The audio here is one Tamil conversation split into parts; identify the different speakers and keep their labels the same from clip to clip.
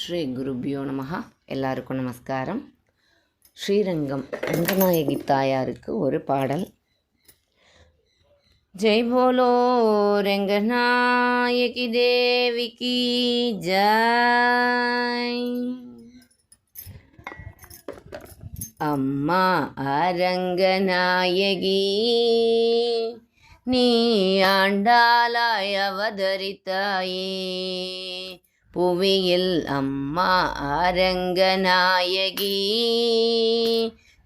Speaker 1: ஸ்ரீ குருபியோ நமஹா. எல்லாருக்கும் நமஸ்காரம். ஸ்ரீரங்கம் ரங்கநாயகி தாயாருக்கு ஒரு பாடல். ஜெய் போலோ ரங்கநாயகி தேவிக்கு ஜாய். அம்மா அரங்கநாயகி நீ ஆண்டாலாய் அவதரித்தாயே. புவியில் அம்மா அரங்கநாயகி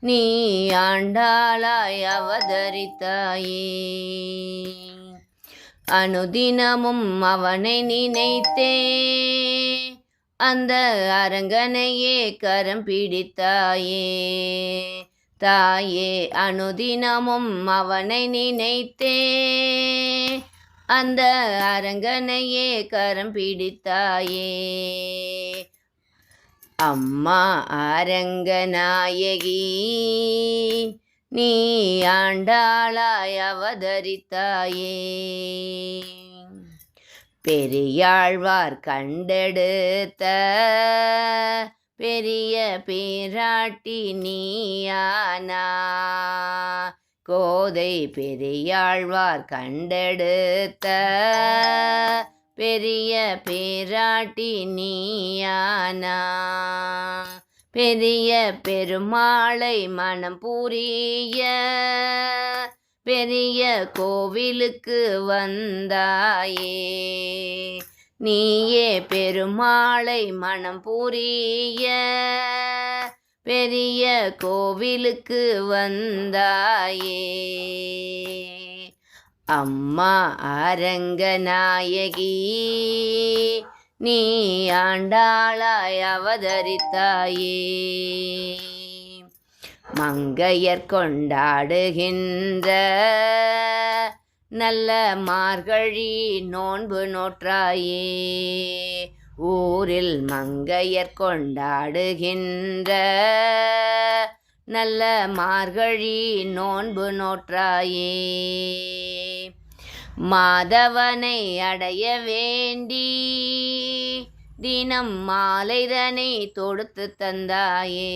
Speaker 1: நீ ஆண்டாளாய் அவதரித்தாயே. அனுதினமும் அவனை நினைத்தே. அந்த அரங்கனையே கரம் பிடித்தாயே. தாயே அனுதினமும் அவனை நினைத்தே. அந்த அரங்கனையே கரம் பிடித்தாயே. அம்மா அரங்கநாயகி நீ ஆண்டாளாய் அவதரித்தாயே. பெரியாழ்வார் கண்டெடுத்த பெரிய பேராட்டி நீயானா கோதை பெரியாழ்வார் கண்டெடுத்த பெரிய பேராட்டி நீயானா. பெரிய பெருமாளை மனம் புரிய பெரிய கோவிலுக்கு வந்தாயே. நீயே பெருமாளை மனம் புரிய பெரிய கோவிலுக்கு வந்தாயே. அம்மா அரங்கநாயகி நீ ஆண்டாளாய் அவதரித்தாயே. மங்கையர் கொண்டாடுகின்ற நல்ல மார்கழி நோன்பு நோற்றாயே. ஊரில் மங்கையர் கொண்டாடுகின்ற நல்ல மார்கழி நோன்பு நோற்றாயே. மாதவனை அடைய வேண்டி தினம் மாலைதனை தொடுத்து தந்தாயே.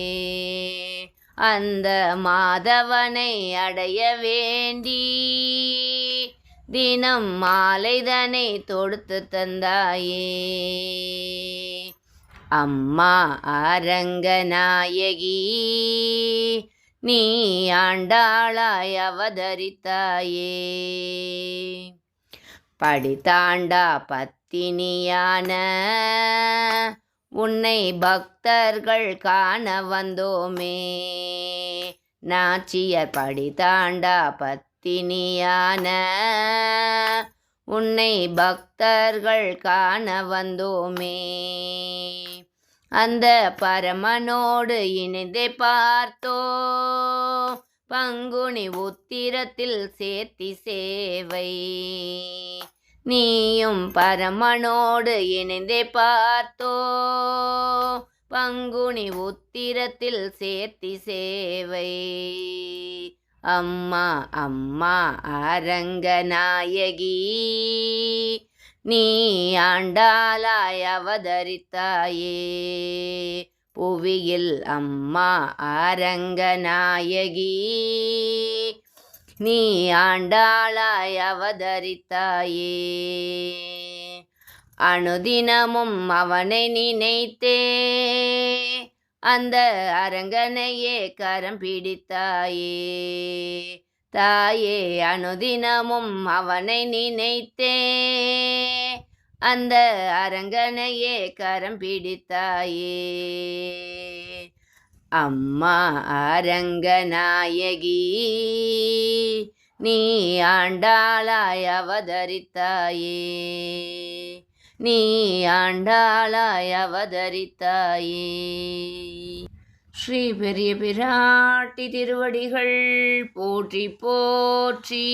Speaker 1: அந்த மாதவனை அடைய வேண்டி தினம் மாலைதனை தொடுத்து தந்தாயே. அம்மா அரங்கநாயகி நீ ஆண்டாளாய் அவதரித்தாயே. படித்தாண்டா பத்தினியான உன்னை பக்தர்கள் காண வந்தோமே. நாச்சியர் படித்தாண்டா பத் பக்தினியான. உன்னை பக்தர்கள் காண வந்தோமே. அந்த பரமனோடு இணைந்தே பார்த்தோ. பங்குனி உத்திரத்தில் சேர்த்தி சேவை. நீயும் பரமனோடு இணைந்தே பார்த்தோ. பங்குனி உத்திரத்தில் சேர்த்தி சேவை. அம்மா அம்மா அரங்கநாயகி. நீ ஆண்டாலாய் அவதரித்தாயே. புவியில் அம்மா அரங்கநாயகி. நீ ஆண்டாளாய் அவதரித்தாயே. அனுதினமும் அவனை நினைத்தே. அந்த அரங்கனையே கரம் பிடித்தாயே. தாயே அனுதினமும் அவனை நினைத்தே. அந்த அரங்கனையே கரம் பிடித்தாயே. அம்மா அரங்கநாயகி நீ ஆண்டாளாய் அவதரித்தாயே. நீ ஆண்டாளாய் அவதரித்தாயே. ஸ்ரீ பெரிய பிராட்டி திருவடிகள் போற்றி போற்றி.